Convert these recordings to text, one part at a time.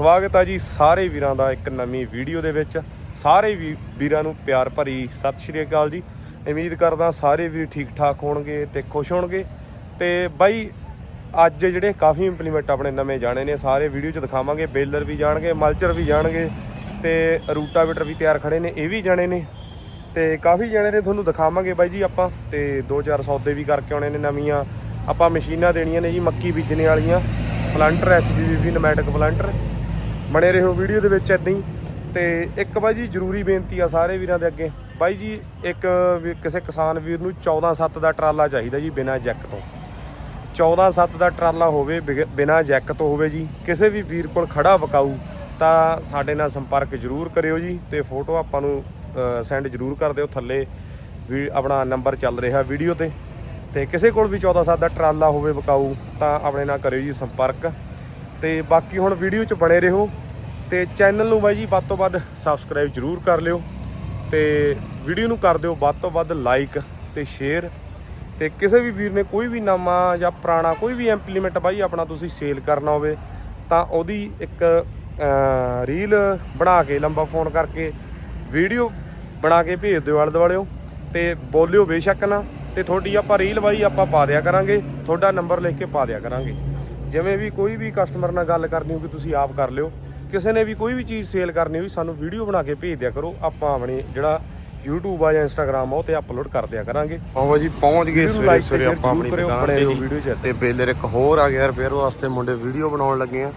ਸਵਾਗਤ ਹੈ ਜੀ ਸਾਰੇ ਵੀਰਾਂ ਦਾ ਇੱਕ ਨਵੀਂ ਵੀਡੀਓ ਦੇ ਵਿੱਚ। ਸਾਰੇ ਵੀ ਵੀਰਾਂ ਨੂੰ ਪਿਆਰ ਭਰੀ ਸਤਿ ਸ਼੍ਰੀ ਅਕਾਲ ਜੀ। ਉਮੀਦ ਕਰਦਾ ਸਾਰੇ ਵੀਰ ਠੀਕ ਠਾਕ ਹੋਣਗੇ ਤੇ ਖੁਸ਼ ਹੋਣਗੇ। ਤੇ ਬਾਈ, ਅੱਜ ਜਿਹੜੇ ਕਾਫੀ ਇੰਪਲੀਮੈਂਟ ਆਪਣੇ ਨਵੇਂ ਜਾਣੇ ਨੇ, ਸਾਰੇ ਵੀਡੀਓ 'ਚ ਦਿਖਾਵਾਂਗੇ। ਬੇਲਰ ਵੀ ਜਾਣਗੇ, ਮਲਚਰ ਵੀ ਜਾਣਗੇ ਤੇ ਰੂਟਾਵੇਟਰ ਵੀ ਤਿਆਰ ਖੜੇ ਨੇ, ਇਹ ਵੀ ਜਾਣੇ ਨੇ। ਤੇ ਕਾਫੀ ਜਣੇ ਨੇ ਤੁਹਾਨੂੰ ਦਿਖਾਵਾਂਗੇ ਬਾਈ ਜੀ ਆਪਾਂ ਤੇ 2-4 ਸੌਦੇ ਵੀ ਕਰਕੇ ਆਉਣੇ ਨੇ ਨਵੀਆਂ। ਆਪਾਂ ਮਸ਼ੀਨਾਂ ਦੇਣੀਆਂ ਨੇ ਜੀ ਮੱਕੀ ਬੀਜਣੇ ਵਾਲੀਆਂ। Planter SBB pneumatic planter. ਬਣੇ ਰਹੋ ਵੀਡੀਓ ਦੇ ਵਿੱਚ ਇਦਾਂ ਹੀ। ਤੇ ਇੱਕ ਬਾਈ ਜੀ ਜ਼ਰੂਰੀ ਬੇਨਤੀ ਆ ਸਾਰੇ ਵੀਰਾਂ ਦੇ ਅੱਗੇ। ਬਾਈ ਜੀ, ਇੱਕ ਵੀ- ਕਿਸੇ ਕਿਸਾਨ ਵੀਰ ਨੂੰ 14-7 ਦਾ ਟਰਾਲਾ ਚਾਹੀਦਾ ਜੀ ਬਿਨਾਂ ਜੈਕ ਤੋਂ। 14-7 ਦਾ ਟਰਾਲਾ ਹੋਵੇ ਬਿਗ- ਬਿਨਾਂ ਜੈਕ ਤੋਂ ਹੋਵੇ ਜੀ। ਕਿਸੇ ਵੀ ਵੀਰ ਕੋਲ ਖੜਾ ਵਕਾਊ, ਤਾਂ ਸਾਡੇ ਨਾਲ ਸੰਪਰਕ ਜ਼ਰੂਰ ਕਰਿਓ ਜੀ। ਤੇ ਫੋਟੋ ਆਪਾਂ ਨੂੰ ਸੈਂਡ ਜ਼ਰੂਰ ਕਰ ਦਿਓ ਥੱਲੇ ਵੀ ਆਪਣਾ ਨੰਬਰ ਚੱਲ ਰਿਹਾ ਵੀਡੀਓ ਤੇ। ਤੇ ਕਿਸੇ ਕੋਲ ਵੀ 14-7 ਦਾ ਟਰਾਲਾ ਹੋਵੇ ਵਕਾਊ, ਤਾਂ ਆਪਣੇ ਨਾਲ ਕਰਿਓ ਜੀ ਸੰਪਰਕ। ਤੇ ਬਾਕੀ ਹੁਣ ਵੀਡੀਓ 'ਚ ਬਣੇ ਰਹੋ। ਤੇ ਚੈਨਲ ਨੂੰ ਬਾਈ ਜੀ ਵੱਧ ਤੋਂ ਵੱਧ ਸਬਸਕ੍ਰਾਈਬ ਜ਼ਰੂਰ ਕਰ ਲਿਓ ਤੇ ਵੀਡੀਓ ਨੂੰ ਕਰ ਦਿਓ, ਵੱਧ ਤੋਂ ਵੱਧ ਲਾਈਕ ਤੇ ਸ਼ੇਅਰ ਤੇ ਕਿਸੇ ਵੀ ਵੀਰ ਨੇ ਕੋਈ ਵੀ ਨਵਾਂ ਜਾਂ ਪੁਰਾਣਾ ਕੋਈ ਵੀ ਇੰਪਲੀਮੈਂਟ ਬਾਈ ਆਪਣਾ ਤੁਸੀਂ ਸੇਲ ਕਰਨਾ ਹੋਵੇ, ਤਾਂ ਉਹਦੀ ਇੱਕ ਰੀਲ ਬਣਾ ਕੇ ਲੰਬਾ ਫੋਨ ਕਰਕੇ ਵੀਡੀਓ ਬਣਾ ਕੇ ਭੇਜ ਦਿਓ ਆਲੇ ਦੁਆਲਿਓ ਤੇ ਬੋਲਿਓ ਬੇਸ਼ੱਕ ਨਾ ਤੇ ਤੁਹਾਡੀ ਆਪਾਂ ਰੀਲ ਬਾਈ ਆਪਾਂ ਪਾ ਦਿਆ ਕਰਾਂਗੇ, ਤੁਹਾਡਾ ਨੰਬਰ ਲਿਖ ਕੇ ਪਾ ਦਿਆ ਕਰਾਂਗੇ। ਜਿਵੇਂ ਵੀ ਕੋਈ ਵੀ ਕਸਟਮਰ ਨਾਲ ਗੱਲ ਕਰਨੀ ਹੋਵੇ ਤੁਸੀਂ ਆਪ ਕਰ ਲਿਓ। ਕਿਸੇ ਨੇ ਵੀ ਕੋਈ ਵੀ ਚੀਜ਼ ਸੇਲ ਕਰਨੀ ਹੋਈ ਸਾਨੂੰ ਵੀਡੀਓ ਬਣਾ ਕੇ ਭੇਜ ਦਿਆ ਕਰੋ। ਆਪਾਂ ਆਪਣੀ ਜਿਹੜਾ YouTube ਆ ਜਾਂ Instagram ਆ ਉਹ ਤੇ ਅਪਲੋਡ ਕਰ ਦਿਆ ਕਰਾਂਗੇ। ਆਹੋ ਜੀ ਪਹੁੰਚ ਗਏ ਸਵੇਰੇ ਸਵੇਰੇ ਆਪਾਂ ਆਪਣੀ ਦੁਕਾਨ ਤੇ। ਵੀਡੀਓ 'ਚ। ਤੇ ਬੇਲਰ ਇੱਕ ਹੋਰ ਆ ਗਿਆ ਰਿਪੇਅਰ ਵਾਸਤੇ ਮੁੰਡੇ ਵੀਡੀਓ ਬਣਾਉਣ ਲੱਗੇ ਆ।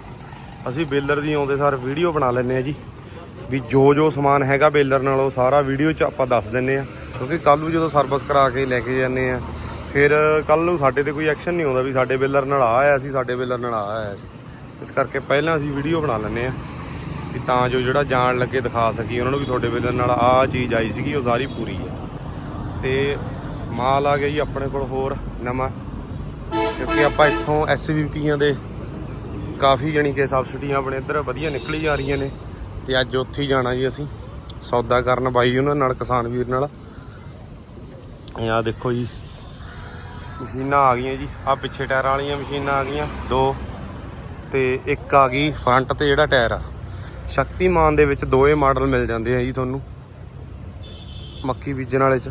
ਅਸੀਂ ਬੇਲਰ ਦੀ ਆਉਂਦੇ ਸਾਰ ਵੀਡੀਓ ਬਣਾ ਲੈਂਦੇ ਆ ਜੀ। ਵੀ ਜੋ ਜੋ ਸਮਾਨ ਹੈਗਾ ਬੇਲਰ ਨਾਲ ਉਹ ਸਾਰਾ ਵੀਡੀਓ 'ਚ ਆਪਾਂ ਦੱਸ ਦਿੰਨੇ ਆ। ਕਿਉਂਕਿ ਕੱਲ ਨੂੰ ਜਦੋਂ ਸਰਵਿਸ ਕਰਾ ਕੇ ਲੈ ਕੇ ਜਾਂਦੇ ਆ ਫਿਰ ਕੱਲ ਨੂੰ ਸਾਡੇ ਤੇ ਕੋਈ ਐਕਸ਼ਨ ਨਹੀਂ ਆਉਂਦਾ ਵੀ ਸਾਡੇ ਬੇਲਰ ਨਾਲ ਆ ਆਇਆ ਸੀ ਸਾਡੇ ਬੇਲਰ ਨਾਲ ਆ ਆਇਆ ਸੀ। ਇਸ ਕਰਕੇ ਪਹਿਲਾਂ ਅਸੀਂ ਵੀਡੀਓ ਬਣਾ ਲੈਂਦੇ ਆ ਵੀ ਤਾਂ ਜੋ ਜਿਹੜਾ ਜਾਣ ਲੱਗੇ ਦਿਖਾ ਸਕੀ ਉਹਨਾਂ ਨੂੰ ਵੀ ਤੁਹਾਡੇ ਬੇਲਰ ਨਾਲ ਆਹ ਚੀਜ਼ ਆਈ ਸੀਗੀ, ਉਹ ਸਾਰੀ ਪੂਰੀ ਹੈ। ਤੇ ਮਾਲ ਆ ਗਿਆ ਜੀ ਆਪਣੇ ਕੋਲ ਹੋਰ ਨਵਾਂ, ਕਿਉਂਕਿ ਆਪਾਂ ਇੱਥੋਂ ਐਸਵੀਪੀਆਂ ਦੇ ਕਾਫੀ ਜਣੀ ਕਿ ਸਬਸਿਡੀਆਂ ਆਪਣੇ ਇੱਧਰ ਵਧੀਆ ਨਿਕਲੀ ਜਾ ਰਹੀਆਂ ਨੇ, ਤੇ ਅੱਜ ਉੱਥੇ ਹੀ ਜਾਣਾ ਜੀ ਅਸੀਂ। ਸੌਦਾ ਕਰਨ ਬਾਈ ਉਹਨਾਂ ਨਾਲ, ਕਿਸਾਨ ਵੀਰ ਨਾਲ। ਇਹ ਆ ਦੇਖੋ ਜੀ, ਮਸ਼ੀਨਾਂ ਆ ਗਈਆਂ ਜੀ ਆ ਪਿੱਛੇ ਟਾਇਰਾਂ ਵਾਲੀਆਂ ਮਸ਼ੀਨਾਂ ਆ ਗਈਆਂ, ਦੋ ਤੇ ਇੱਕ ਆ ਗਈ ਫਰੰਟ ਤੇ ਜਿਹੜਾ ਟਾਇਰ ਆ। ਸ਼ਕਤੀਮਾਨ ਦੇ ਵਿੱਚ ਦੋਏ ਮਾਡਲ ਮਿਲ ਜਾਂਦੇ ਆ ਜੀ ਤੁਹਾਨੂੰ। ਮੱਕੀ ਬੀਜਣ ਵਾਲੇ ਚ।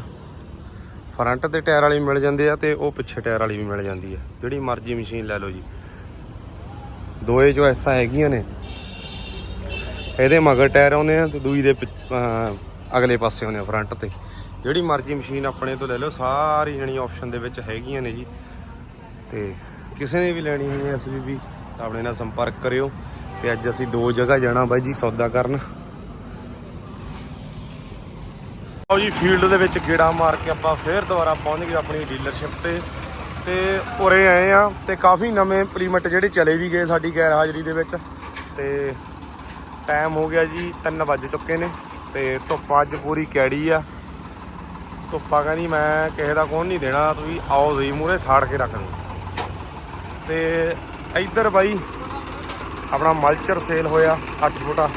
ਫਰੰਟ ਤੇ ਟਾਇਰ ਵਾਲੀ ਮਿਲ ਜਾਂਦੇ ਆ ਤੇ ਉਹ ਪਿੱਛੇ ਟਾਇਰ ਵਾਲੀ ਵੀ ਮਿਲ ਜਾਂਦੀ ਆ। ਜਿਹੜੀ ਮਰਜ਼ੀ ਮਸ਼ੀਨ ਲੈ ਲਓ ਜੀ। ਦੋਏ ਜੋ ਐਸਾ ਹੈਗੀਆਂ ਨੇ। ਇਹਦੇ ਮਗਰ ਟਾਇਰ ਆਉਂਦੇ ਆ ਤੇ ਦੂਈ ਦੇ ਪਿੱਛ- ਅਗਲੇ ਪਾਸੇ ਆਉਂਦੇ ਆ ਫਰੰਟ ਤੇ। ਜਿਹੜੀ ਮਰਜ਼ੀ ਮਸ਼ੀਨ ਆਪਣੇ ਤੋਂ ਲੈ ਲਓ, ਸਾਰੀ ਜਣੀ ਆਪਸ਼ਨ ਦੇ ਵਿੱਚ ਹੈਗੀਆਂ ਨੇ ਜੀ। ਤੇ ਕਿਸੇ ਨੇ ਵੀ ਲੈਣੀ ਹੋਈ ਹੈ ਐਸਬੀਬੀ ਆਪਣੇ ਨਾਲ ਸੰਪਰਕ ਕਰਿਓ ਤੇ ਅੱਜ ਅਸੀਂ ਦੋ ਜਗ੍ਹਾ ਜਾਣਾ ਬਾਈ ਜੀ ਸੌਦਾ ਕਰਨ। ਆਓ ਜੀ ਫੀਲਡ ਦੇ ਵਿੱਚ ਗੇੜਾ ਮਾਰ ਕੇ ਆਪਾਂ ਫੇਰ ਦੁਬਾਰਾ ਪਹੁੰਚ ਗਏ ਆਪਣੀ ਡੀਲਰਸ਼ਿਪ ਤੇ। ਤੇ ਉਰੇ ਆਏ ਆ ਤੇ ਕਾਫੀ ਨਵੇਂ ਇੰਪਲੀਮੈਂਟ ਜਿਹੜੇ ਚਲੇ ਵੀ ਗਏ ਸਾਡੀ ਗੈਰ ਹਾਜ਼ਰੀ ਦੇ ਵਿੱਚ। ਤੇ ਟਾਈਮ ਹੋ ਗਿਆ ਜੀ 3 ਵੱਜ ਚੁੱਕੇ ਨੇ ਤੇ ਧੁੱਪ ਅੱਜ ਪੂਰੀ ਕੈੜੀ ਆ। ਧੁੱਪਾ ਕਹਿੰਦੀ ਮੈਂ ਕਿਸੇ ਦਾ ਕੋਣ ਨਹੀਂ ਦੇਣਾ, ਤੁਸੀਂ ਆਓ ਜੀ ਮੂਰੇ ਸਾੜ ਕੇ ਰੱਖ ਦਿਓ। ਤੇ ਇੱਧਰ ਬਾਈ, ਆਪਣਾ ਮਲਚਰ ਸੇਲ ਹੋਇਆ 8 ਫੁੱਟਾ।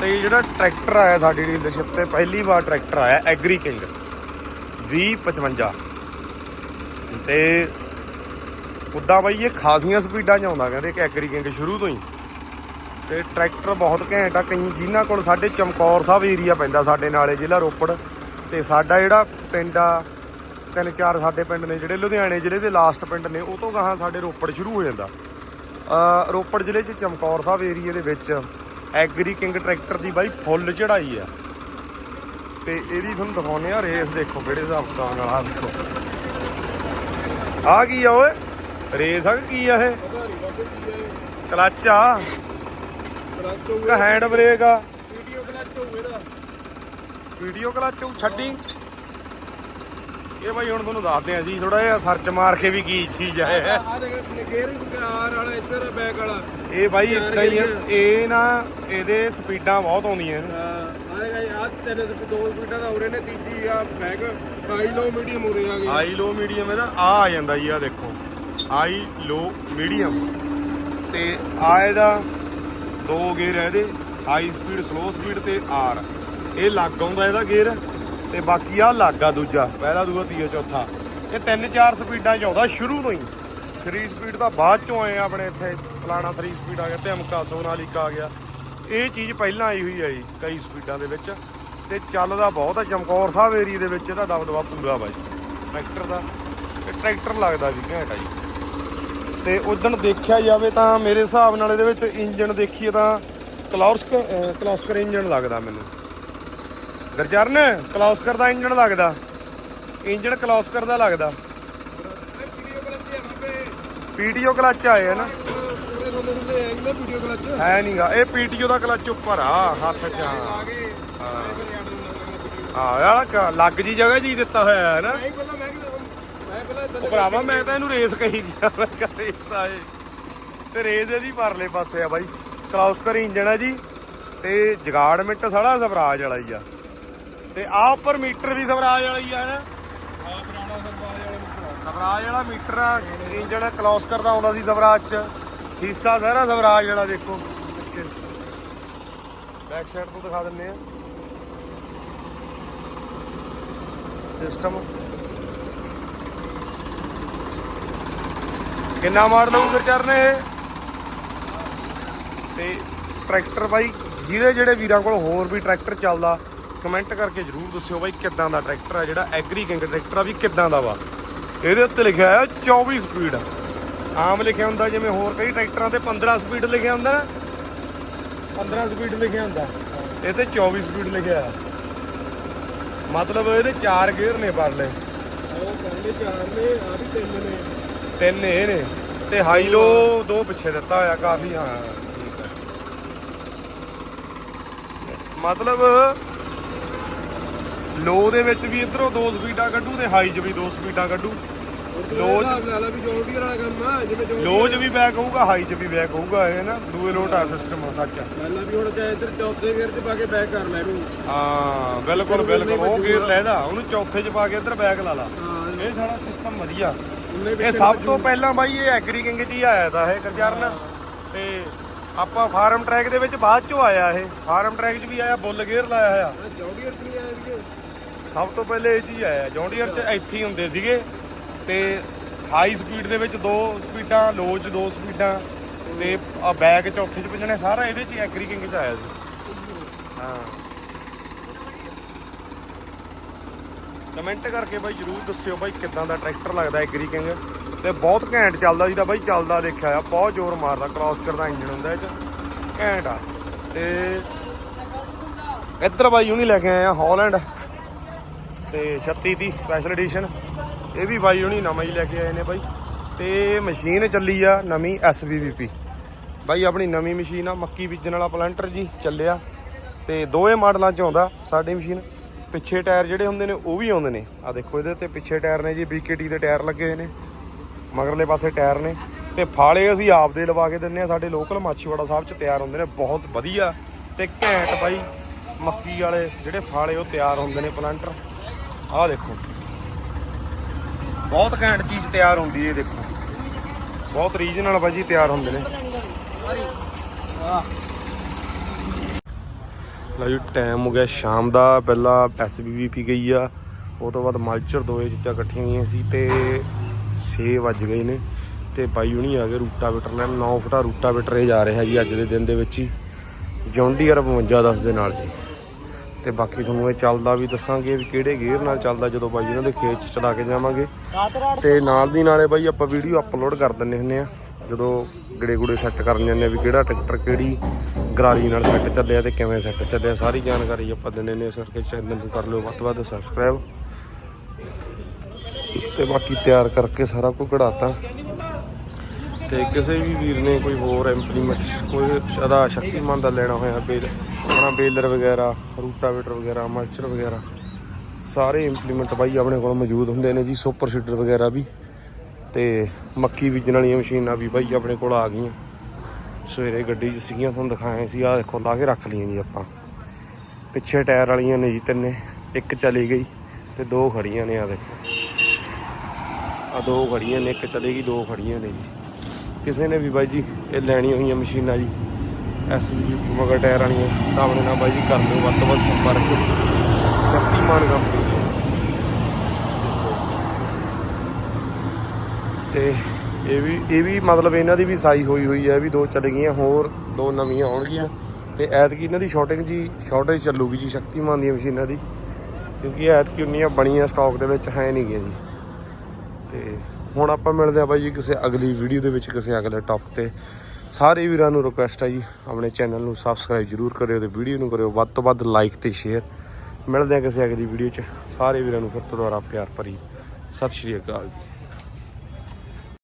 ਤੇ ਜਿਹੜਾ ਟਰੈਕਟਰ ਆਇਆ ਸਾਡੀ ਡੀਲਰਸ਼ਿਪ ਤੇ, ਪਹਿਲੀ ਵਾਰ ਟਰੈਕਟਰ ਆਇਆ ਐਗਰੀ ਕਿੰਗ 2055 ਤੇ ਉੱਦਾਂ ਬਾਈ, ਇਹ ਖਾਸੀਆਂ ਸਪੀਡਾਂ 'ਚ ਆਉਂਦਾ, ਕਹਿੰਦੇ ਕਿ ਐਗਰੀ ਕਿੰਗ ਸ਼ੁਰੂ ਤੋਂ ਹੀ। ਤੇ ਟਰੈਕਟਰ ਬਹੁਤ ਘੈਂਟ ਆ, ਕਈ ਜਿਨ੍ਹਾਂ ਕੋਲ ਸਾਡੇ ਚਮਕੌਰ ਸਾਹਿਬ ਏਰੀਆ ਪੈਂਦਾ ਸਾਡੇ ਨਾਲੇ ਜ਼ਿਲ੍ਹਾ ਰੋਪੜ। ਤੇ ਸਾਡਾ ਜਿਹੜਾ ਪਿੰਡ ਆ, ਤਿੰਨ ਚਾਰ ਸਾਡੇ ਪਿੰਡ ਨੇ, ਜਿਹੜੇ ਲੁਧਿਆਣੇ ਜ਼ਿਲ੍ਹੇ ਦੇ ਲਾਸਟ ਪਿੰਡ ਨੇ, ਉਹ ਤੋਂ ਗਾਹਾਂ ਸਾਡੇ ਰੋਪੜ ਸ਼ੁਰੂ ਹੋ ਜਾਂਦਾ। ਰੋਪੜ ਜ਼ਿਲ੍ਹੇ 'ਚ ਚਮਕੌਰ ਸਾਹਿਬ ਏਰੀਆ ਦੇ ਵਿੱਚ ਐਗਰੀ ਕਿੰਗ ਟਰੈਕਟਰ ਦੀ ਬਾਈ ਫੁੱਲ ਚੜਾਈ ਆ। ਤੇ ਇਹਦੀ ਤੁਹਾਨੂੰ ਦਿਖਾਉਂਦੇ ਆ ਰੇਸ ਦੇਖੋ ਕਿਹੜੇ ਹਿਸਾਬ ਨਾਲ ਆ ਦੇਖੋ। ਆ ਕੀ ਆ ਓਏ? ਰੇਸ ਆ ਕਿ ਆ ਇਹ? ਕਲੱਚ ਆ? ਕਿ ਹੈਂਡ ਬ੍ਰੇਕ ਆ? ਵੀਡੀਓ ਕਲੱਚ ਹੋਊ ਛੱਡੀ। ਇਹ ਬਾਈ ਹੁਣ ਤੁਹਾਨੂੰ ਦੱਸਦੇ ਆ ਜੀ ਥੋੜਾ ਜਿਹਾ ਸਰਚ ਮਾਰ ਕੇ ਵੀ ਕੀ ਚੀਜ਼ ਆ। ਇਹ ਆ ਦੇਖ ਗੇਅਰ ਕਾਰ ਵਾਲਾ ਇੱਧਰ ਬੈਕ ਵਾਲਾ। ਇਹ ਬਾਈ ਇਦਾਂ ਹੀ ਆ, ਇਹ ਨਾ ਇਹਦੇ ਸਪੀਡਾਂ ਬਹੁਤ ਆਉਂਦੀਆਂ ਨੇ। ਆ ਦੇਖ ਆ ਤਿੰਨ ਦੋ ਸਪੀਡਾਂ ਦਾ ਉਰੇ ਨੇ ਤੀਜੀ ਆ ਬੈਕ ਹਾਈ ਲੋ ਮੀਡੀਅਮ ਉਰੇ ਆ ਗਈ। ਹਾਈ ਲੋ ਮੀਡੀਅਮ ਇਹਦਾ ਆ ਆ ਜਾਂਦਾ ਜੀ ਆ ਦੇਖੋ। ਹਾਈ ਲੋ ਮੀਡੀਅਮ ਤੇ ਆ ਇਹਦਾ ਦੋ ਗੇਅਰ ਆ ਇਹਦੇ ਹਾਈ ਸਪੀਡ ਸਲੋ ਸਪੀਡ ਤੇ ਆਰ ਇਹ ਲੱਗ ਆਉਂਦਾ ਇਹਦਾ ਗੇਅਰ। ਤੇ ਬਾਕੀ ਆ ਲਾਗਾ ਦੂਜਾ, ਪਹਿਲਾ ਦੂਆ ਤੀਆ ਚੌਥਾ। ਇਹ ਤਿੰਨ, ਚਾਰ ਸਪੀਡਾਂ ਚ ਆਉਂਦਾ ਸ਼ੁਰੂ ਤੋਂ ਹੀ। 3 ਸਪੀਡ ਤਾਂ ਬਾਅਦ ਚੋਂ ਆਏ ਆ ਆਪਣੇ ਇੱਥੇ, ਫਲਾਣਾ 3 ਸਪੀਡ ਆ ਗਿਆ ਤੇ ਅਮਕਾ ਸੋਨਾਲੀਕਾ ਆ ਗਿਆ। ਇਹ ਚੀਜ਼ ਪਹਿਲਾਂ ਆਈ ਹੋਈ ਆ ਜੀ, ਕਈ ਸਪੀਡਾਂ ਦੇ ਵਿੱਚ। ਤੇ ਚੱਲਦਾ ਬਹੁਤ ਆ, ਚਮਕੌਰ ਸਾਹਿਬ ਏਰੀਏ ਦੇ ਵਿੱਚ ਇਹਦਾ ਦਬਦਬਾ ਪੂਰਾ ਵਾ ਜੀ। ਟਰੈਕਟਰ ਦਾ, ਤੇ ਟਰੈਕਟਰ ਲੱਗਦਾ ਵੀ ਘੈਂਟ ਆ ਜੀ। ਤੇ ਉਦੋਂ ਦੇਖਿਆ ਜਾਵੇ ਤਾਂ ਮੇਰੇ ਹਿਸਾਬ ਨਾਲ ਇਹਦੇ ਵਿੱਚ ਇੰਜਨ ਦੇਖੀਏ ਤਾਂ ਕਲੌਸਕਰ ਅਹ, ਕਲੌਸਕਰ ਇੰਜਨ ਲੱਗਦਾ ਮੈਨੂੰ। ਗਰਜਰਨ, ਕਲੌਸਕਰ ਦਾ ਇੰਜਣ ਲੱਗਦਾ। ਇੰਜਣ ਕਲੌਸਕਰ ਦਾ ਲੱਗਦਾ। ਵੀਡੀਓ ਕਲੱਚ ਹੈ ਪੀਟੀਓ ਕਲੱਚ ਆਏ ਹੈ ਨਾ। ਪੂਰੇ ਰੋਲੇ ਹੈ ਨਹੀਂਗਾ ਇਹ ਪੀਟੀਓ ਦਾ ਕਲੱਚ ਉੱਪਰ ਆ, ਹੱਥ 'ਚ ਆ। ਯਾਰ ਲੱਗ ਜੀ ਜਗ੍ਹਾ ਜੀ ਦਿੱਤਾ ਹੋਇਆ ਹੈ ਨਾ। ਮੈਂ ਉਹ ਭਰਾਵਾ, ਮੈਂ ਤਾਂ ਇਹਨੂੰ ਰੇਸ ਕਹੀ ਗਿਆ ਮੈਂ ਰੇਸ ਆਏ ਤੇ ਰੇਸ ਇਹਦੀ ਪਰਲੇ ਪਾਸੇ ਆ ਬਾਈ। ਕਲੌਸਕਰ ਇੰਜਣ ਆ ਜੀ। ਤੇ ਜਗਾੜ ਮਿੰਟ ਸਾਰਾ ਸਵਰਾਜ ਵਾਲਾ ਹੀ ਆ। ਤੇ ਆਹ ਉੱਪਰ ਮੀਟਰ ਵੀ ਸਵਰਾਜ ਵਾਲੀ ਆ ਨਾ। ਆ ਪੁਰਾਣਾ ਸਰਵਾਜ ਵਾਲੇ ਨੂੰ ਸਵਰਾਜ ਵਾਲਾ ਮੀਟਰ ਆ ਇੰਜਨ ਕਲੌਸਕਰ ਦਾ ਆਉਂਦਾ ਸੀ ਸਵਰਾਜ ਚ। ਹਿੱਸਾ ਸਾਰਾ ਸਵਰਾਜ ਵਾਲਾ ਦੇਖੋ। ਬੈਕ ਸਾਈਡ ਤੋਂ ਦਿਖਾ ਦਿੰਨੇ ਆ। ਸਿਸਟਮ ਕਿੰਨਾ ਮਾਡਲ ਹੋਊ ਗੁਰਚਰਨ ਇਹ? ਤੇ ਟਰੈਕਟਰ ਬਾਈ ਜਿਹੜੇ ਜਿਹੜੇ ਵੀਰਾਂ ਕੋਲ ਹੋਰ ਵੀ ਟਰੈਕਟਰ ਚੱਲਦਾ ਕਮੈਂਟ ਕਰਕੇ ਜਰੂਰ ਦੱਸਿਓ ਬਾਈ ਕਿੱਦਾਂ ਦਾ ਟਰੈਕਟਰ ਆ ਜਿਹੜਾ ਐਗਰੀ ਕਿੰਗ ਟਰੈਕਟਰ ਆ ਵੀ ਕਿੱਦਾਂ ਦਾ ਵਾ। ਇਹਦੇ ਉੱਤੇ ਲਿਖਿਆ ਹੈ 24 ਸਪੀਡ। ਆਮ ਲਿਖਿਆ ਹੁੰਦਾ ਜਿਵੇਂ ਹੋਰ ਕਈ ਟਰੈਕਟਰਾਂ ਤੇ 15 ਸਪੀਡ ਲਿਖਿਆ ਹੁੰਦਾ ਨਾ। 15 ਸਪੀਡ ਲਿਖਿਆ ਹੁੰਦਾ। ਇਹ ਤੇ 24 ਸਪੀਡ ਲਿਖਿਆ ਹੈ ਮਤਲਬ ਇਹਦੇ ਚਾਰ ਗੇਅਰ ਨੇ ਪਰਲੇ। ਉਹ ਪਹਿਲੇ ਚਾਰ ਨੇ ਆ ਵੀ ਤਿੰਨ ਨੇ। ਤਿੰਨ ਇਹ ਨੇ। ਤੇ ਹਾਈ ਲੋ ਦੋ ਪਿੱਛੇ ਦਿੱਤਾ ਹੋਇਆ ਕਾਫੀ ਹੈ। ਮਤਲਬ ਲੋ ਦੇ ਵਿੱਚ ਵੀ ਇਧਰੋਂ ਦੋ ਸਪੀਡਾਂ ਕੱਢੂ ਤੇ ਹਾਈ 'ਚ ਵੀ ਦੋ ਸਪੀਡਾਂ ਕੱਢੂ। ਲੋ ਲੋਜ ਲਾ ਲਾ ਵੀ ਜੋੜੀ ਵਾਲਾ ਕੰਮ ਆ ਜਿਵੇਂ ਜੋੜੀ ਲੋ 'ਚ ਵੀ ਬੈਕ ਹੋਊਗਾ ਹਾਈ 'ਚ ਵੀ ਬੈਕ ਹੋਊਗਾ ਇਹ ਨਾ ਦੂਏ ਲੋਟਾ ਸਿਸਟਮ ਆ ਸੱਚ। ਆ। ਪਹਿਲਾਂ ਵੀ ਹੁਣ ਚਾਹੇ ਇੱਧਰ ਚੌਥੇ ਗੇਅਰ 'ਚ ਪਾ ਕੇ ਬੈਕ ਕਰ ਲੈ ਇਹਨੂੰ। ਹਾਂ ਬਿਲਕੁਲ ਬਿਲਕੁਲ ਉਹ ਗੇਅਰ ਲੈਦਾ ਉਹਨੂੰ ਚੌਥੇ 'ਚ ਪਾ ਕੇ ਇੱਧਰ ਬੈਕ ਲਾ ਲਾ। ਹਾਂ ਇਹ ਸਾਰਾ ਸਿਸਟਮ ਵਧੀਆ। ਉਹਨੇ ਇਹ ਸਭ ਤੋਂ ਪਹਿਲਾਂ ਬਾਈ ਇਹ ਐਗਰੀ ਕਿੰਗ 'ਚ ਹੀ ਆਇਆ ਤਾਂ ਇਹ ਕਰਜਰਨ। ਤੇ ਆਪਾਂ ਫਾਰਮ ਟਰੈਕ ਦੇ ਵਿੱਚ ਬਾਅਦ ਚੋਂ ਆਇਆ ਇਹ। ਫਾਰਮ ਟਰੈਕ 'ਚ ਵੀ ਆਇਆ ਬੁੱਲ ਗੇਅਰ ਲਾਇਆ ਹੋਇਆ। ਜੋੜੀ ਵਾਲੀ ਨਹੀਂ ਆਇਆ ਵੀਰੇ। ਸਭ ਤੋਂ ਪਹਿਲੇ ਇਹ ਚੀਜ਼ ਆਇਆ ਜੌਂਡੀਅਰ 'ਚ ਇੱਥੇ ਹੀ ਹੁੰਦੇ ਸੀਗੇ ਤੇ ਹਾਈ ਸਪੀਡ ਦੇ ਵਿੱਚ ਦੋ ਸਪੀਡਾਂ ਲੋ 'ਚ ਦੋ ਸਪੀਡਾਂ ਤੇ ਆ ਬੈਕ ਚੌਥੇ 'ਚ ਵੱਜਣੇ ਸਾਰਾ ਇਹਦੇ 'ਚ ਹੀ ਐਗਰੀ ਕਿੰਗ 'ਚ ਆਇਆ ਸੀ। ਹਾਂ। ਕਮੈਂਟ ਕਰਕੇ ਬਾਈ ਜਰੂਰ ਦੱਸਿਓ ਬਾਈ ਕਿੱਦਾਂ ਦਾ ਟਰੈਕਟਰ ਲੱਗਦਾ ਐਗਰੀ ਕਿੰਗ ਤੇ ਬਹੁਤ ਘੈਂਟ ਚੱਲਦਾ ਜਿਹਦਾ ਬਾਈ ਚੱਲਦਾ ਦੇਖਿਆ ਆ ਬਹੁਤ ਜ਼ੋਰ ਮਾਰਦਾ ਕ੍ਰਾਸ ਕਰਦਾ ਇੰਜਣ ਹੁੰਦਾ ਇਹ 'ਚ। ਘੈਂਟ ਆ। ਤੇ ਇੱਧਰ ਬਾਈ ਹੁਣੀ ਲੈ ਕੇ ਆਏ ਆ ਹਾਲੈਂਡ ਤੇ 36 ਦੀ ਸਪੈਸ਼ਲ ਐਡੀਸ਼ਨ ਇਹ ਵੀ ਬਾਈ ਹੁਣੀ ਨਵਾਂ ਹੀ ਲੈ ਕੇ ਆਏ ਨੇ ਬਾਈ। ਤੇ ਮਸ਼ੀਨ ਚੱਲੀ ਆ ਨਵੀਂ SBVP ਬਾਈ ਆਪਣੀ ਨਵੀਂ ਮਸ਼ੀਨ ਆ, ਮੱਕੀ ਬੀਜਣ ਵਾਲਾ ਪਲੰਟਰ ਜੀ ਚੱਲਿਆ। ਤੇ ਦੋਵੇਂ ਮਾਡਲਾਂ ਚ ਆਉਂਦਾ ਸਾਡੀ ਮਸ਼ੀਨ। ਪਿੱਛੇ ਟਾਇਰ ਜਿਹੜੇ ਹੁੰਦੇ ਨੇ, ਉਹ ਵੀ ਆਉਂਦੇ ਨੇ। ਆ ਦੇਖੋ ਇਹਦੇ ਤੇ ਪਿੱਛੇ ਟਾਇਰ ਨੇ ਜੀ BKT ਦੇ ਟਾਇਰ ਲੱਗੇ ਹੋਏ ਨੇ। ਮਗਰਲੇ ਪਾਸੇ ਟਾਇਰ ਨੇ। ਤੇ ਫਾਲੇ ਅਸੀਂ ਆਪ ਦੇ ਲਵਾ ਕੇ ਦਿੰਨੇ ਆ। ਸਾਡੇ ਲੋਕਲ ਮਾਛੀਵਾੜਾ ਸਾਹਿਬ ਚ ਤਿਆਰ ਹੁੰਦੇ ਨੇ, ਬਹੁਤ ਵਧੀਆ। ਤੇ ਘੈਂਟ ਬਾਈ, ਮੱਕੀ ਵਾਲੇ ਜਿਹੜੇ ਫਾਲੇ ਉਹ ਤਿਆਰ ਹੁੰਦੇ ਨੇ ਪਲੰਟਰ। ਆਹ ਦੇਖੋ। ਬਹੁਤ ਘੈਂਟ ਚੀਜ਼ ਤਿਆਰ ਹੁੰਦੀ ਹੈ ਦੇਖੋ। ਬਹੁਤ ਰੀਜਨਲ ਬਾਜੀ ਤਿਆਰ ਹੁੰਦੇ ਨੇ। ਲਓ ਜੀ ਟਾਈਮ ਹੋ ਗਿਆ ਸ਼ਾਮ ਦਾ। ਪਹਿਲਾਂ ਐਸਬੀਵੀਪੀ ਗਈ ਆ। ਉਹ ਤੋਂ ਬਾਅਦ ਮਲਚਰ ਦੋਏ ਚੀਜ਼ਾਂ ਇਕੱਠੀਆਂ ਹੋਈਆਂ ਸੀ ਤੇ 6 ਵੱਜ ਗਏ ਨੇ। ਤੇ ਬਾਈ ਹੁਣੀ ਆ ਗਏ ਰੂਟਾਵੇਟਰ ਲੈਣ। 9 ਫੁੱਟਾ ਰੂਟਾ ਇਹ ਜਾ ਰਿਹਾ ਜੀ ਅੱਜ ਦੇ ਦਿਨ ਦੇ ਵਿੱਚ ਹੀ। ਜੌਂਡੀਅਰ 52 10 ਦੇ ਨਾਲ ਜੀ। ਤੇ ਬਾਕੀ ਤੁਹਾਨੂੰ ਇਹ ਚੱਲਦਾ ਵੀ ਦੱਸਾਂਗੇ ਵੀ ਕਿਹੜੇ ਗੇਅਰ ਨਾਲ ਚੱਲਦਾ ਜਦੋਂ ਬਾਈ ਇਹਨਾਂ ਦੇ ਖੇਤ 'ਚ ਚਲਾ ਕੇ ਜਾਵਾਂਗੇ। ਤੇ ਨਾਲ ਦੀ ਨਾਲੇ ਬਾਈ ਆਪਾਂ ਵੀਡੀਓ ਅਪਲੋਡ ਕਰ ਦਿੰਨੇ ਹੁੰਨੇ ਆ। ਜਦੋਂ ਗੜੇ ਗੁੜੇ ਸੈੱਟ ਕਰਨ ਜਾਂਦੇ ਆ ਵੀ ਕਿਹੜਾ ਟਰੈਕਟਰ ਕਿਹੜੀ ਗਰਾਰੀ ਨਾਲ ਸੈੱਟ ਚੱਲਿਆ ਤੇ ਕਿਵੇਂ ਸੈੱਟ ਚੱਲਿਆ, ਸਾਰੀ ਜਾਣਕਾਰੀ ਆਪਾਂ ਦਿੰਨੇ ਨੇ ਇਸ ਕਰਕੇ ਚੈਨਲ ਨੂੰ ਕਰ ਲਿਓ ਵੱਧ ਤੋਂ ਵੱਧ ਸਬਸਕ੍ਰਾਈਬ ਤੇ ਬਾਕੀ ਤਿਆਰ ਕਰਕੇ ਸਾਰਾ ਕੁਝ ਕਢਾਤਾ। ਤੇ ਕਿਸੇ ਵੀ ਵੀਰ ਨੇ ਕੋਈ ਹੋਰ ਇੰਪਲੀਮੈਂਟ ਕੋਈ ਅਦਾ ਸ਼ਕਤੀਮਾਨ ਦਾ ਲੈਣਾ ਹੋਇਆ ਬੇਲ ਆਪਣਾ ਬੇਲਰ ਵਗੈਰਾ, ਰੂਟਾਵੇਟਰ ਵਗੈਰਾ, ਮਲਚਰ ਵਗੈਰਾ, ਸਾਰੇ ਇੰਪਲੀਮੈਂਟ ਬਾਈ ਆਪਣੇ ਕੋਲ ਮੌਜੂਦ ਹੁੰਦੇ ਨੇ ਜੀ, ਸੁਪਰ ਸੀਡਰ ਵਗੈਰਾ ਵੀ ਤੇ ਮੱਕੀ ਬੀਜਣ ਵਾਲੀਆਂ ਮਸ਼ੀਨਾਂ ਵੀ ਬਾਈ ਆਪਣੇ ਕੋਲ ਆ ਗਈਆਂ। ਸਵੇਰੇ ਗੱਡੀ 'ਚ ਸੀਗੀਆਂ, ਤੁਹਾਨੂੰ ਦਿਖਾਏ ਸੀ, ਆਹ ਦੇਖੋ, ਲਾ ਕੇ ਰੱਖ ਲਈਆਂ ਜੀ ਆਪਾਂ। ਪਿੱਛੇ ਟਾਇਰ ਵਾਲੀਆਂ ਨੇ ਜੀ ਤਿੰਨੇ, ਇੱਕ ਚਲੀ ਗਈ ਤੇ ਦੋ ਖੜੀਆਂ ਨੇ ਆ ਦੇਖੋ। ਆ ਦੋ ਖੜੀਆਂ ਨੇ, ਇੱਕ ਚਲੇਗੀ ਦੋ ਖੜੀਆਂ ਨੇ ਜੀ। ਕਿਸੇ ਨੇ ਵੀ ਬਾਈ ਜੀ, ਇਹ ਲੈਣੀਆਂ ਹੋਈਆਂ ਮਸ਼ੀਨਾਂ ਜੀ। ਐਸਬੀ ਮਗਰ ਟਾਇਰ ਵਾਲੀਆਂ ਤਾਂ ਆਪਣੇ ਨਾਲ ਬਾਈ ਜੀ ਕਰ ਲਿਓ ਵੱਧ ਤੋਂ ਵੱਧ ਸੰਪਰਕ। ਸ਼ਕਤੀਮਾਨ ਕੰਪਨੀ ਤੇ ਇਹ ਵੀ ਇਹ ਵੀ ਮਤਲਬ ਇਹਨਾਂ ਦੀ ਵੀ ਸਾਈ ਹੋਈ ਹੋਈ ਹੈ ਵੀ ਦੋ ਚੱਲ ਗਈਆਂ, ਹੋਰ ਦੋ ਨਵੀਆਂ ਆਉਣਗੀਆਂ। ਤੇ ਐਤਕੀ ਇਹਨਾਂ ਦੀ ਸ਼ਾਰਟਿੰਗ ਜੀ ਸ਼ਾਰਟੇਜ ਚੱਲੂਗੀ ਜੀ, ਸ਼ਕਤੀਮਾਨ ਦੀਆਂ ਮਸ਼ੀਨਾਂ ਦੀ। ਕਿਉਂਕਿ ਐਤਕੀ ਉਨੀਆਂ ਬਣੀਆਂ ਸਟਾਕ ਦੇ ਵਿੱਚ ਹੈ ਨਹੀਂ ਗਈਆਂ ਜੀ। ਤੇ ਹੁਣ ਆਪਾਂ ਮਿਲਦੇ ਆ ਬਾਈ ਜੀ ਕਿਸੇ ਅਗਲੀ ਵੀਡੀਓ ਦੇ ਵਿੱਚ, ਕਿਸੇ ਅਗਲੇ ਟੌਪਿਕ ਤੇ। ਸਾਰੇ ਵੀਰਾਂ ਨੂੰ ਰਿਕੁਐਸਟ ਹੈ ਜੀ, ਆਪਣੇ ਚੈਨਲ ਨੂੰ ਸਬਸਕ੍ਰਾਈਬ ਜਰੂਰ ਕਰਿਓ ਤੇ ਵੀਡੀਓ ਨੂੰ ਕਰਿਓ, ਵੱਧ ਤੋਂ ਵੱਧ ਲਾਈਕ ਤੇ ਸ਼ੇਅਰ ਮਿਲਦੇ ਆ ਕਿਸੇ ਅਗਲੀ ਵੀਡੀਓ 'ਚ। ਸਾਰੇ ਵੀਰਾਂ ਨੂੰ ਫਿਰ ਤੋਂ ਦੁਬਾਰਾ ਪਿਆਰ ਭਰੀ। ਸਤਿ ਸ਼੍ਰੀ ਅਕਾਲ ਜੀ।